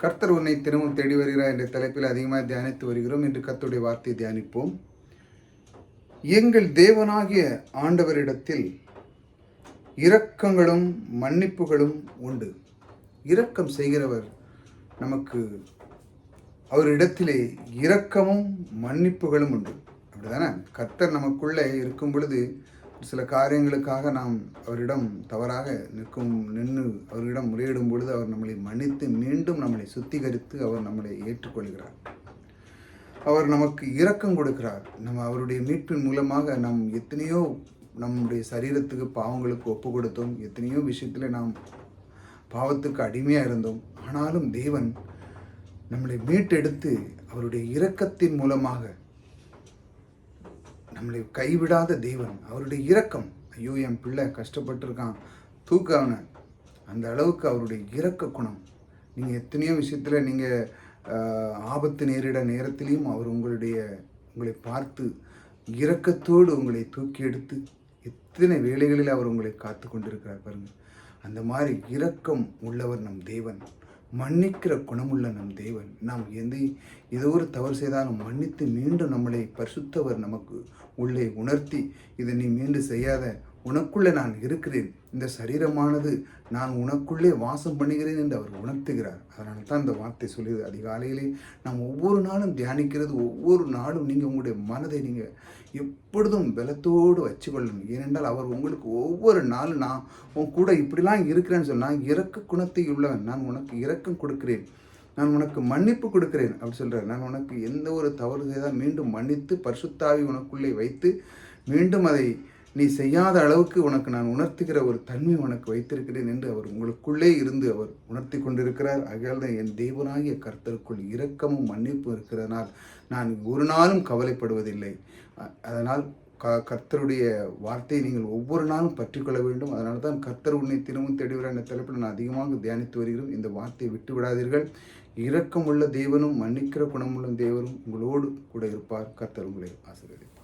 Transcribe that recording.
கர்த்தர் உன்னை தினமும் தேடி வருகிறார் என்ற தலைப்பில் அதிகமாக தியானித்து வருகிறோம். என்று கர்த்தருடைய வார்த்தையை தியானிப்போம். எங்கள் தேவனாகிய ஆண்டவரிடத்தில் இரக்கங்களும் மன்னிப்புகளும் உண்டு. இரக்கம் செய்கிறவர் நமக்கு அவரிடத்திலே இரக்கமும் மன்னிப்புகளும் உண்டு. அப்படிதானே? கர்த்தர் நமக்குள்ளே இருக்கும் பொழுது சில காரியங்களுக்காக நாம் அவரிடம் தவறாக நிற்கும் நின்று அவரிடம் முறையிடும் பொழுது அவர் நம்மளை மன்னித்து மீண்டும் நம்மளை சுத்திகரித்து அவர் நம்மளை ஏற்றுக்கொள்கிறார். அவர் நமக்கு இரக்கம் கொடுக்கிறார். நம்ம அவருடைய மீட்பின் மூலமாக நாம் எத்தனையோ நம்முடைய சரீரத்துக்கு பாவங்களுக்கு ஒப்பு கொடுத்தோம். எத்தனையோ விஷயத்தில் நாம் பாவத்துக்கு அடிமையாக இருந்தோம். ஆனாலும் தேவன் நம்மளை மீட்டெடுத்து அவருடைய இரக்கத்தின் மூலமாக நம்மளை கைவிடாத தேவன் அவருடைய இரக்கம். ஐயோ என் பிள்ளை கஷ்டப்பட்டிருக்கான் தூக்க அவனை அந்த அளவுக்கு அவருடைய இரக்க குணம். நீங்கள் எத்தனையோ விஷயத்தில் நீங்கள் ஆபத்து நேரிட நேரத்திலையும் அவர் உங்களுடைய உங்களை பார்த்து இரக்கத்தோடு உங்களை தூக்கி எடுத்து எத்தனை வேலைகளில் அவர் உங்களை காத்து கொண்டிருக்கிறார் பாருங்கள் அந்த மாதிரி இரக்கம் உள்ளவர் நம் தேவன். மன்னிக்கிற குணமுள்ள நம் தேவன். நாம் எந்த ஏதோ ஒரு தவறு செய்தாலும் மன்னித்து மீண்டும் நம்மளை பரிசுத்தவர் நமக்கு உள்ளே உணர்த்தி இதை நீ மீண்டும் செய்யாத உனக்குள்ளே நான் இருக்கிறேன். இந்த சரீரமானது நான் உனக்குள்ளே வாசம் பண்ணுகிறேன் என்று அவர் உணர்த்துகிறார். அதனால தான் இந்த வார்த்தை சொல்லியது அதிகாலையிலே நாம் ஒவ்வொரு நாளும் தியானிக்கிறது ஒவ்வொரு நாளும் நீங்கள் உங்களுடைய மனதை நீங்கள் எப்பொழுதும் பலத்தோடு வச்சுக்கொள்ளணும். ஏனென்றால் அவர் உங்களுக்கு ஒவ்வொரு நாளும் நான் உன் கூட இப்படிலாம் இருக்கிறேன்னு சொன்னால் இறக்க குணத்தை உள்ளவன் நான் உனக்கு இரக்கம் கொடுக்கிறேன். நான் உனக்கு மன்னிப்பு கொடுக்கிறேன் அப்படி சொல்கிறார் நான் உனக்கு எந்த ஒரு தவறு செய்தால் மீண்டும் மன்னித்து பரிசுத்தாவி உனக்குள்ளே வைத்து மீண்டும் அதை நீ செய்யாத அளவுக்கு உனக்கு நான் உணர்த்துகிற ஒரு தன்மை உனக்கு வைத்திருக்கிறேன் என்று அவர் உங்களுக்குள்ளே இருந்து அவர் உணர்த்தி கொண்டிருக்கிறார். ஆகையால் தான் என் தேவனாகிய கர்த்தருக்குள் இரக்கமும் மன்னிப்பும் இருக்கிறதனால் நான் ஒரு நாளும் கவலைப்படுவதில்லை. அதனால் க கர்த்தருடைய வார்த்தையை நீங்கள் ஒவ்வொரு நாளும் பற்றிக்கொள்ள வேண்டும். அதனால தான் கர்த்தர் உன்னை தினமும் தேடுகிறார் என்ற தலைப்பில் நான் அதிகமாக தியானித்து வருகிறோம் இந்த வார்த்தையை விட்டு விடாதீர்கள். இரக்கமுள்ள தேவனும் மன்னிக்கிற குணமுள்ள தேவனும் உங்களோடு கூட இருப்பார். கர்த்தர் உங்களை ஆசீர்வதிப்பார்.